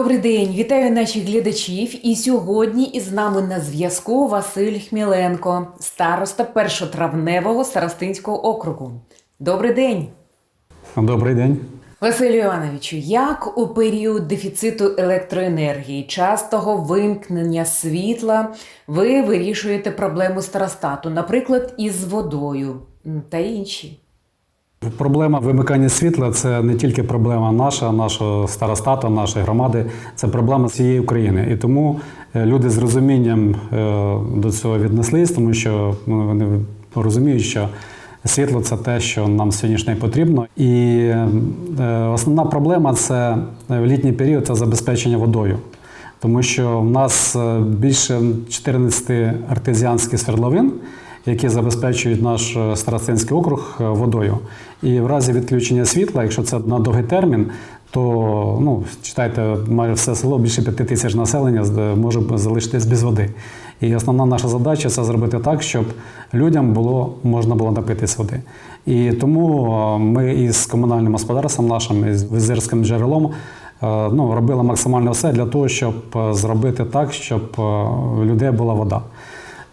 Добрий день, вітаю наших глядачів. І сьогодні із нами на зв'язку Василь Хміленко, староста першотравневого старостинського округу. Добрий день, Добрий день. Василю Івановичу. Як у період дефіциту електроенергії, частого вимкнення світла, ви вирішуєте проблему старостату, наприклад, із водою та інші? Проблема вимикання світла це не тільки проблема наша, нашого старостату, нашої громади, це проблема всієї України. І тому е, люди з розумінням е, до цього віднеслись, тому що ну, вони розуміють, що світло це те, що нам сьогоднішнє потрібно. І е, основна проблема це в літній період це забезпечення водою. Тому що в нас більше 14 артезіанських свердловин, які забезпечують наш старостинський округ водою. І в разі відключення світла, якщо це на довгий термін, то ну, читайте, майже все село, більше п'яти тисяч населення може залишитись без води. І основна наша задача це зробити так, щоб людям було можна було напитись води. І тому ми із комунальним господарством нашим, із визирським джерелом, ну, робили максимально все для того, щоб зробити так, щоб у людей була вода.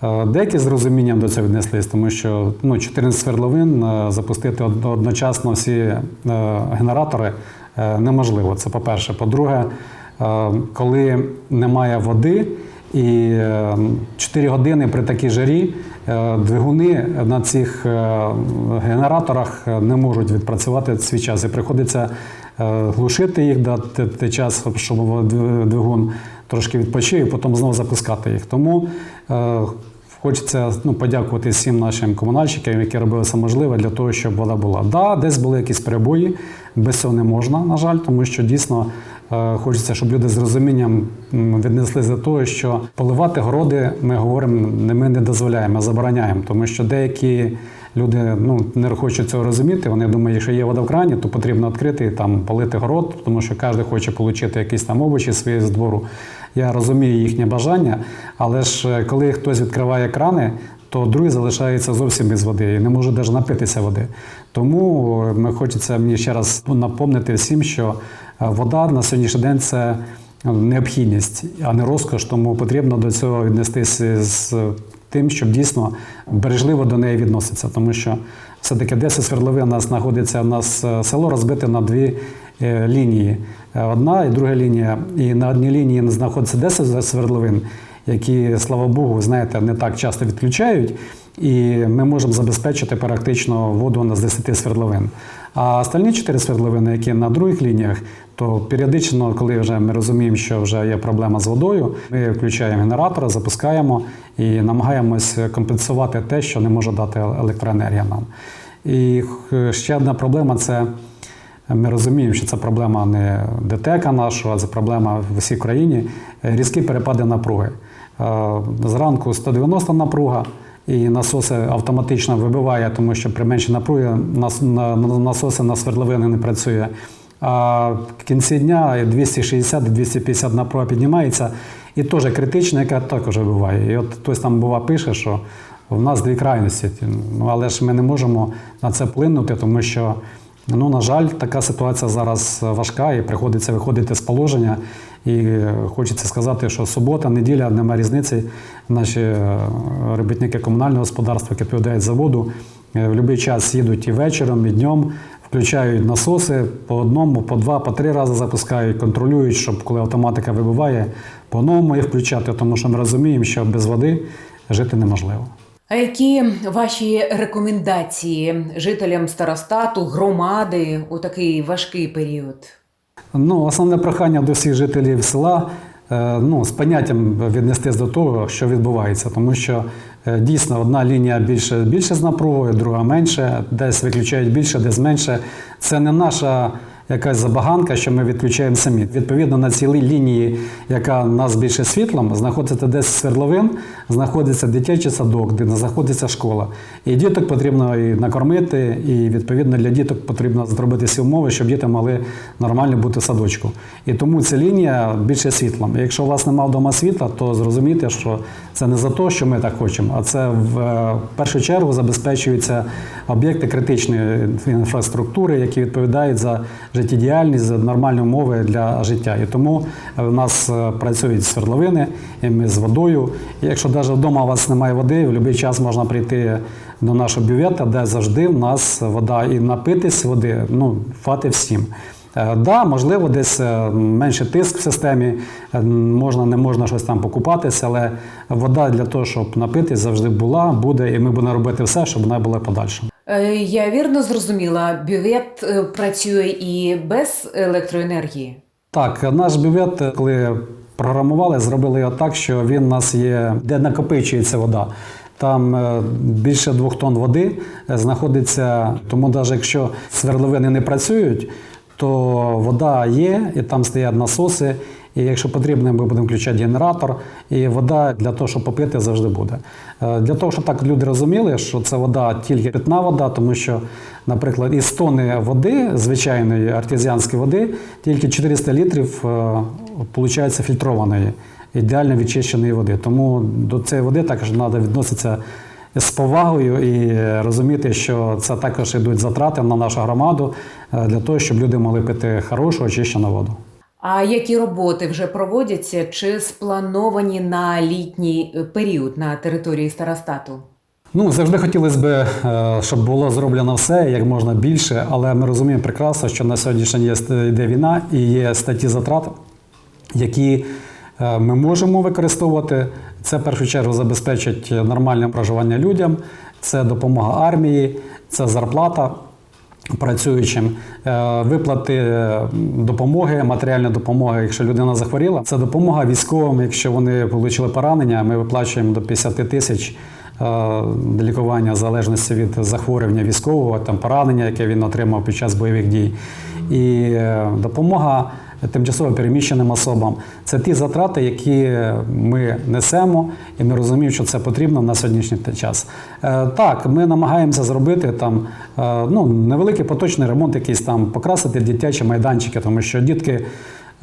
Е, Деякі з розумінням до цього віднеслись, тому що ну, 14 свердловин е, запустити одночасно всі е, генератори неможливо. Це по-перше. По-друге, коли немає води і 4 години при такій жарі двигуни на цих генераторах не можуть відпрацювати свій час. І приходиться глушити їх дати час, щоб двигун трошки відпочив, і потім знову запускати їх. Тому е, хочеться ну, подякувати всім нашим комунальщикам, які робили все можливе для того, щоб вода була. Да, десь були якісь перебої, без цього не можна, на жаль, тому що дійсно е, хочеться, щоб люди з розумінням м, віднеслись до того, що поливати городи, ми говоримо, ми не дозволяємо, а забороняємо, тому що деякі. Люди ну, не хочуть цього розуміти. Вони думають, якщо є вода в крані, то потрібно відкрити і там полити город, тому що кожен хоче отримати якісь там овочі свої з двору. Я розумію їхнє бажання, але ж е, коли хтось відкриває крани, то другий залишається зовсім без води і не може навіть напитися води. Тому е, ми хочеться мені ще раз напомнити всім, що е, вода на сьогоднішній день це необхідність, а не розкош, тому потрібно до цього віднестися з тим, щоб дійсно бережливо до неї відноситься, тому що все-таки 10 свердловин у нас знаходиться, у нас село розбите на дві лінії. Е, Одна і друга лінія. І на одній лінії знаходиться 10 свердловин, які, слава Богу, знаєте, не так часто відключають. І ми можемо забезпечити практично воду з 10 свердловин. А остальні 4 свердловини, які на других лініях, то періодично, коли вже ми розуміємо, що вже є проблема з водою, ми включаємо генератор, запускаємо і намагаємось компенсувати те, що не може дати електроенергія нам. І ще одна проблема це. Ми розуміємо, що це проблема не ДТЕКа нашого, а це проблема в усій країні. Е, Різкі перепади напруги. Е, Зранку 190 напруга, і насоси автоматично вибиває, тому що при меншій напругі нас- на- на- насоси на свердловини не працює. А в кінці дня 260-250 напруга піднімається, і теж критична, яка також вибиває. І от хтось там бува пише, що в нас дві крайності. Ну, але ж ми не можемо на це вплинути, тому що, ну, на жаль, така ситуація зараз важка і приходиться виходити з положення. І е, хочеться сказати, що субота, неділя, немає різниці. Наші е, робітники комунального господарства, які відповідають за воду, е, в будь-який час їдуть і вечором, і днем, включають насоси по одному, по два, по три рази запускають, контролюють, щоб коли автоматика вибиває, по-новому їх включати, тому що ми розуміємо, що без води жити неможливо. А які ваші рекомендації жителям старостату, громади у такий важкий період? Ну, основне прохання до всіх жителів села е, ну, з поняттям віднестись до того, що відбувається, тому що е, дійсно одна лінія більше, більше з напругою, друга менше, десь виключають більше, десь менше. Це не наша якась забаганка, що ми відключаємо самі. Відповідно, на цій лінії, яка нас більше світлом, знаходиться 10 свердловин, знаходиться дитячий садок, де знаходиться школа. І діток потрібно і накормити, і відповідно для діток потрібно зробити всі умови, щоб діти могли нормально бути в садочку. І тому ця лінія більше світлом. Якщо у вас немає вдома світла, то зрозумійте, що це не за те, що ми так хочемо, а це в е, першу чергу забезпечуються об'єкти критичної інфраструктури, які відповідають за життєдіяльність, нормальні умови для життя. І тому в нас е, працюють свердловини, і ми з водою. І якщо навіть вдома у вас немає води, в будь-який час можна прийти до нашого бювета, де завжди в нас вода і напитись води, ну, фати всім. Е, Да, можливо, десь е, менше тиск в системі, е, можна, не можна щось там покупатися, але вода для того, щоб напитись, завжди була, буде, і ми будемо робити все, щоб вона була подальшим. Е, Я вірно зрозуміла, бювет працює і без електроенергії. Так, наш бювет, коли програмували, зробили його так, що він у нас є, де накопичується вода. Там е, більше двох тонн води е, знаходиться, тому навіть якщо свердловини не працюють, то вода є, і там стоять насоси. І якщо потрібно, ми будемо включати генератор, і вода для того, щоб попити, завжди буде. Е, Для того, щоб так люди розуміли, що це вода тільки питна вода, тому що, наприклад, із тони води, звичайної артезіанської води, тільки 400 літрів виходить фільтрованої, ідеально відчищеної води. Тому до цієї води також треба відноситися з повагою і розуміти, що це також йдуть затрати на нашу громаду е, для того, щоб люди могли пити хорошу очищену воду. А які роботи вже проводяться чи сплановані на літній е, період на території старостату? Ну, завжди хотілося б, е, щоб було зроблено все як можна більше, але ми розуміємо прекрасно, що на сьогоднішній день йде війна і є статті затрат, які е, ми можемо використовувати. Це в першу чергу забезпечить нормальне проживання людям, це допомога армії, це зарплата працюючим, е, виплати допомоги, матеріальної допомоги, якщо людина захворіла. Це допомога військовим, якщо вони отримали поранення, ми виплачуємо до 50 тисяч. е, Лікування в залежності від захворювання військового, там поранення, яке він отримав під час бойових дій, і е, допомога тимчасово переміщеним особам. Це ті затрати, які ми несемо, і ми розуміємо, що це потрібно на сьогоднішній час. Е, Так, ми намагаємося зробити там е, ну, невеликий поточний ремонт, якийсь там покрасити дитячі майданчики, тому що дітки.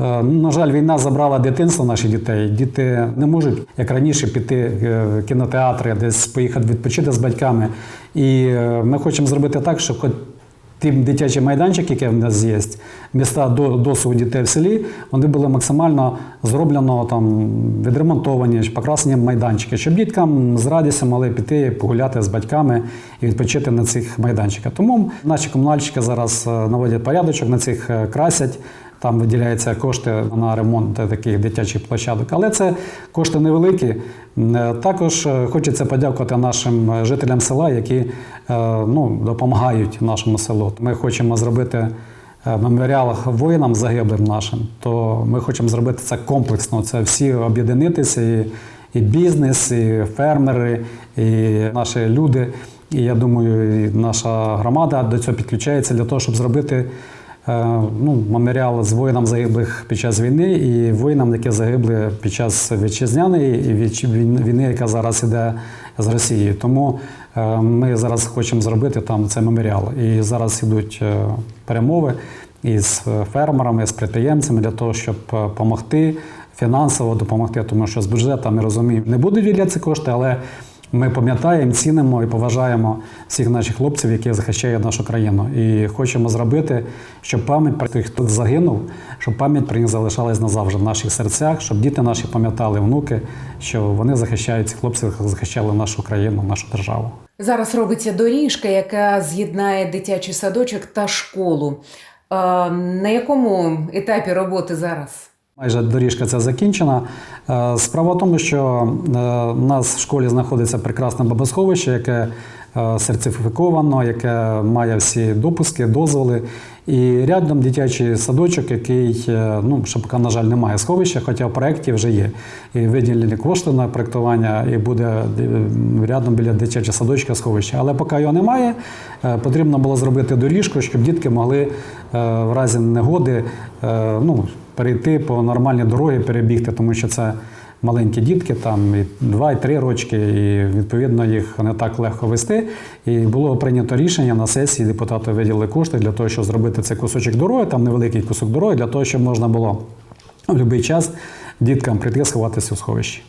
е, На жаль, війна забрала дитинство наших дітей. Діти не можуть, як раніше, піти в кінотеатри, десь поїхати відпочити з батьками. І ми хочемо зробити так, щоб хоч ті дитячі майданчики, які в нас є, міста до досвіду дітей в селі, вони були максимально зроблено там відремонтовані, покрасені майданчики, щоб діткам з радістю могли піти погуляти з батьками і відпочити на цих майданчиках. Тому наші комунальщики зараз е, наводять порядочок на цих е, красять. Там виділяються кошти на ремонт таких дитячих площадок, але це кошти невеликі. Е, Також е, хочеться подякувати нашим е, жителям села, які ну, допомагають нашому селу. Ми хочемо зробити меморіал воїнам загиблим нашим, то ми хочемо зробити це комплексно. Це всі об'єднатися, і, і бізнес, і фермери, і наші люди. І я думаю, і наша громада до цього підключається для того, щоб зробити. Е, ну, меморіал з воїнам загиблих під час війни і воїнам, які загибли під час вітчизняної війни, яка зараз іде з Росією. Тому е, ми зараз хочемо зробити там цей меморіал. І зараз йдуть е, перемови із фермерами, з підприємцями для того, щоб допомогти фінансово допомогти, тому що з бюджету ми розуміємо, не будуть виділятися кошти, але ми пам'ятаємо, цінимо і поважаємо всіх наших хлопців, які захищають нашу країну. І хочемо зробити, щоб пам'ять про тих, хто загинув, щоб пам'ять про них залишалась назавжди в наших серцях, щоб діти наші пам'ятали, внуки, що вони захищають цих хлопців, захищали нашу країну, нашу державу. Зараз робиться доріжка, яка з'єднає дитячий садочок та школу. Е, На якому етапі роботи зараз? Майже доріжка ця закінчена. Е, Справа в тому, що е, у нас в школі знаходиться прекрасне бомбосховище, яке е, сертифіковано, яке має всі допуски, дозволи. І рядом дитячий садочок, який, ну, поки, на жаль, немає сховища, хоча в проєкті вже є. І виділені кошти на проєктування, і буде рядом біля дитячого садочка сховище. Але поки його немає, потрібно було зробити доріжку, щоб дітки могли в разі негоди ну, перейти по нормальній дорогі, перебігти, тому що це маленькі дітки, там і 2, і 3 рочки, і відповідно їх не так легко вести. І було прийнято рішення на сесії, депутати виділили кошти для того, щоб зробити цей кусочок дороги, там невеликий кусок дороги, для того, щоб можна було в будь-який час діткам прийти сховатися у сховищі.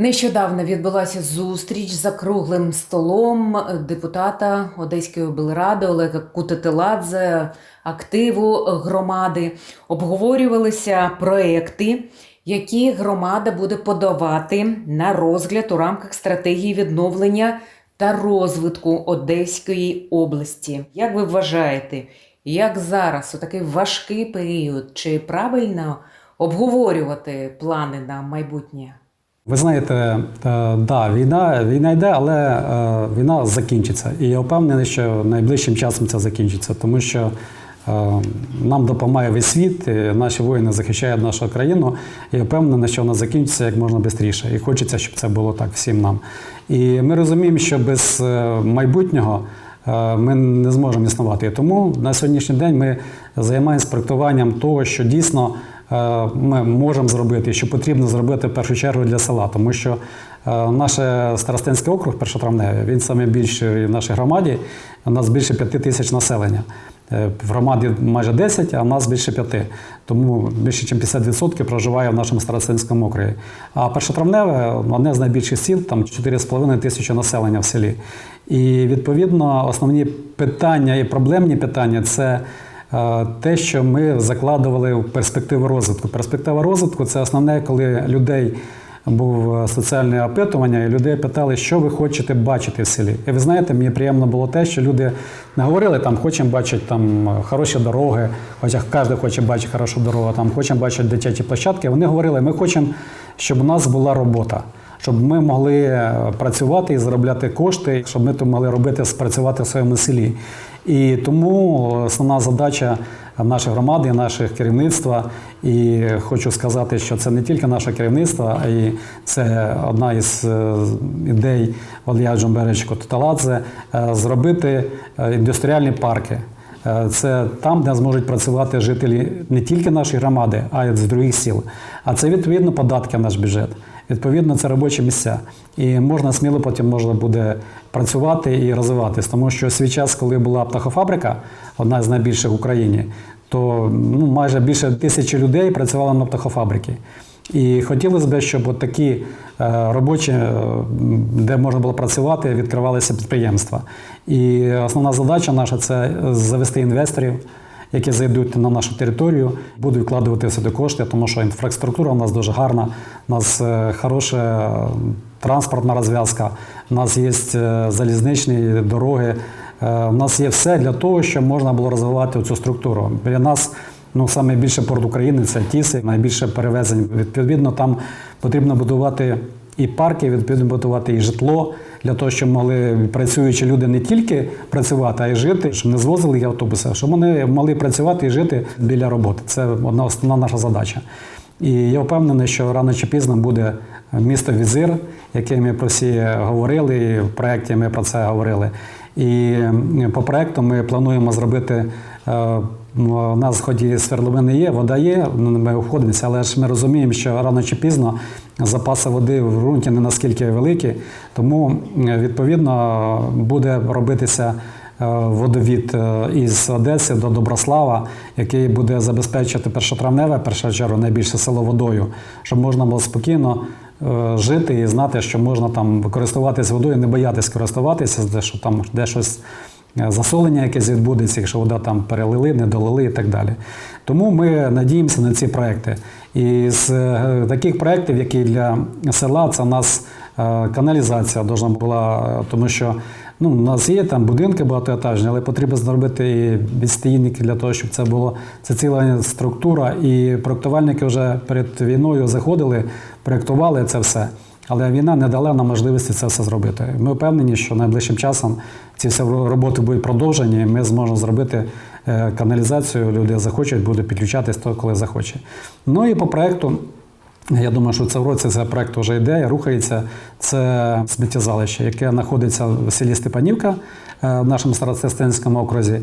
Нещодавно відбулася зустріч за круглим столом депутата Одеської облради Олега Кутетеладзе, активу громади. Обговорювалися проекти, які громада буде подавати на розгляд у рамках стратегії відновлення та розвитку Одеської області. Як ви вважаєте, як зараз, у такий важкий період, чи правильно обговорювати плани на майбутнє? Ви знаєте, е, да, війна, війна йде, але е, війна закінчиться. І я впевнений, що найближчим часом це закінчиться, тому що е, нам допомагає весь світ, наші воїни захищають нашу країну. І я впевнений, що вона закінчиться як можна швидше. І хочеться, щоб це було так всім нам. І ми розуміємо, що без майбутнього. Ми не зможемо існувати. Тому на сьогоднішній день ми займаємося проектуванням того, що дійсно ми можемо зробити, що потрібно зробити в першу чергу для села, тому що е, наш Старостинський округ, першотравневий, він найбільший в нашій громаді. У нас більше п'яти тисяч населення. Е, В громаді майже 10, а в нас більше п'яти. Тому більше ніж 50% проживає в нашому Старостинському округі. А першотравневе одне з найбільших сіл, там 4,5 тисячі населення в селі. І відповідно основні питання і проблемні питання це. Е, Те, що ми закладували в перспективу розвитку. Перспектива розвитку це основне, коли людей був соціальне опитування, і людей питали, що ви хочете бачити в селі. І ви знаєте, мені приємно було те, що люди не говорили, там хочемо бачити там хороші дороги, хоча кожен хоче бачити хорошу дорогу, там хочемо бачити дитячі площадки. Вони говорили, ми хочемо, щоб у нас була робота. Щоб ми могли е, працювати і заробляти кошти, щоб ми тут могли робити спрацювати в своєму селі. І тому основна задача нашої громади, наших керівництва. І хочу сказати, що це не тільки наше керівництво, а й це одна із е, ідей Валія Джумберечко Туталадзе зробити е, індустріальні парки. Е, Це там, де зможуть працювати жителі не тільки нашої громади, а й з других сіл. А це відповідно податки в наш бюджет. Відповідно, це робочі місця. І можна сміло потім можна буде працювати і розвиватись. Тому що свій час, коли була птахофабрика, одна з найбільших в Україні, то ну, майже більше тисячі людей працювало на птахофабриці. І хотілося б, щоб от такі е, робочі, е, де можна було працювати, відкривалися підприємства. І основна задача наша це завести інвесторів, які зайдуть на нашу територію, будуть вкладувати сюди кошти, тому що інфраструктура у нас дуже гарна, у нас е, хороша е, транспортна розв'язка, у нас є е, залізничні дороги, у нас є все для того, щоб можна було розвивати цю структуру. Біля нас ну, саме порт України це Тіси, найбільше перевезень. Відповідно, там потрібно будувати і парки, відповідно будувати і житло для того, щоб могли працюючі люди не тільки працювати, а й жити, щоб не звозили їх автобуси, щоб вони могли працювати і жити біля роботи. Це одна основна наша задача. І я впевнений, що рано чи пізно буде місто Візир, яке ми про всі говорили, і в проєкті ми про це говорили. І по проєкту ми плануємо зробити. Е, У нас хоч і свердловини є, вода є, ми обходимося, але ж ми розуміємо, що рано чи пізно запаси води в ґрунті не наскільки великі, тому відповідно буде робитися е, водовід е, із Одеси до Доброслава, який буде забезпечити першотравневе, першу чергу, найбільше село водою, щоб можна було спокійно е, жити і знати, що можна там користуватися водою, не боятись користуватися, де що там де щось засолення якесь відбудеться, якщо вода там перелили, не долили і так далі. Тому ми надіємося на ці проекти. І з е, таких проєктів, які для села, це у нас е, каналізація должна була, е, тому що ну, у нас є там будинки багатоетажні, але потрібно зробити і відстійники для того, щоб це було це ціла структура. І проєктувальники вже перед війною заходили, проєктували це все. Але війна не дала нам можливості це все зробити. Ми впевнені, що найближчим часом ці всі роботи будуть продовжені, і ми зможемо зробити е, каналізацію. Люди захочуть, будуть підключатись то, коли захоче. Ну і по проекту. Я думаю, що це в році цей проект вже йде, рухається. Це сміттєзалище, яке знаходиться в селі Степанівка е, в нашому Старостинському окрузі.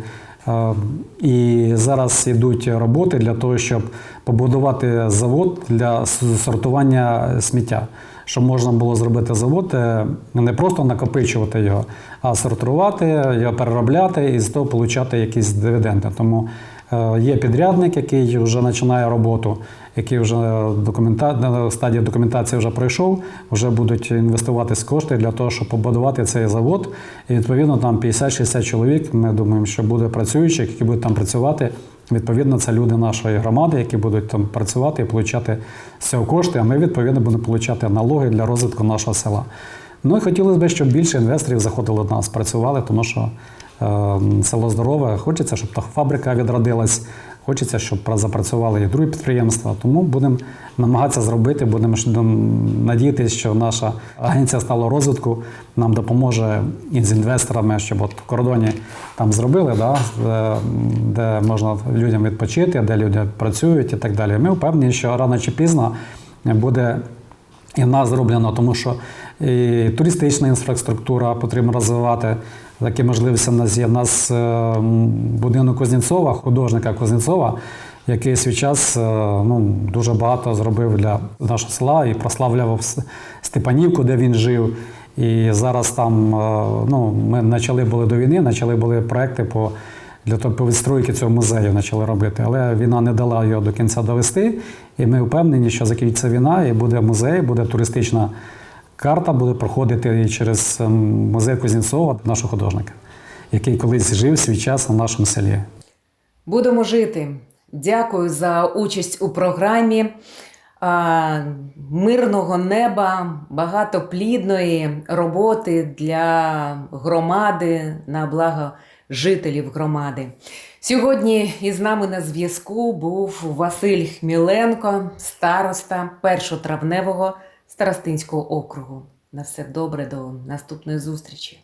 Е, І зараз йдуть роботи для того, щоб побудувати завод для сортування сміття. Щоб можна було зробити завод, е, не просто накопичувати його, а сортувати, його переробляти і з того отримати якісь дивіденди. Тому Е, Є підрядник, який вже починає роботу, який вже документа... на стадії документації вже пройшов, вже будуть інвестуватись кошти для того, щоб побудувати цей завод. І відповідно там 50-60 чоловік. Ми думаємо, що буде працюючих, які будуть там працювати. Відповідно, це люди нашої громади, які будуть там працювати і отримати з цього кошти. А ми відповідно будемо получати налоги для розвитку нашого села. Ну і хотілося б, щоб більше інвесторів заходило до нас, працювали, тому що е, село здорове. Хочеться, щоб та фабрика відродилась, хочеться, щоб запрацювали і другі підприємства. Тому будемо намагатися зробити, будемо надіятися, що наша агенція стала розвитку нам допоможе і з інвесторами, щоб от в кордоні там зробили, да, де можна людям відпочити, де люди працюють і так далі. Ми впевнені, що рано чи пізно буде і в нас зроблено, тому що і туристична інфраструктура потрібно розвивати. Такі можливості в нас є. У нас е, будинок Кузнєцова, художника Кузнєцова, який свій час е, ну, дуже багато зробив для нашого села і прославляв Степанівку, де він жив. І зараз там е, ну, ми почали були до війни, почали були проекти по для того по відстройки цього музею почали робити. Але війна не дала його до кінця довести. І ми впевнені, що закінчиться війна, і буде музей, буде туристична карта, буде проходити через ем, музей Кузнєцова, нашого художника, який колись жив свій час на нашому селі. Будемо жити. Дякую за участь у програмі. Мирного неба, багатоплідної роботи для громади на благо жителів громади. Сьогодні із нами на зв'язку був Василь Хміленко, староста першотравневого старостинського округу. На все добре, до наступної зустрічі.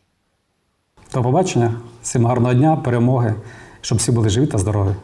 До побачення, всім гарного дня, перемоги, щоб всі були живі та здорові.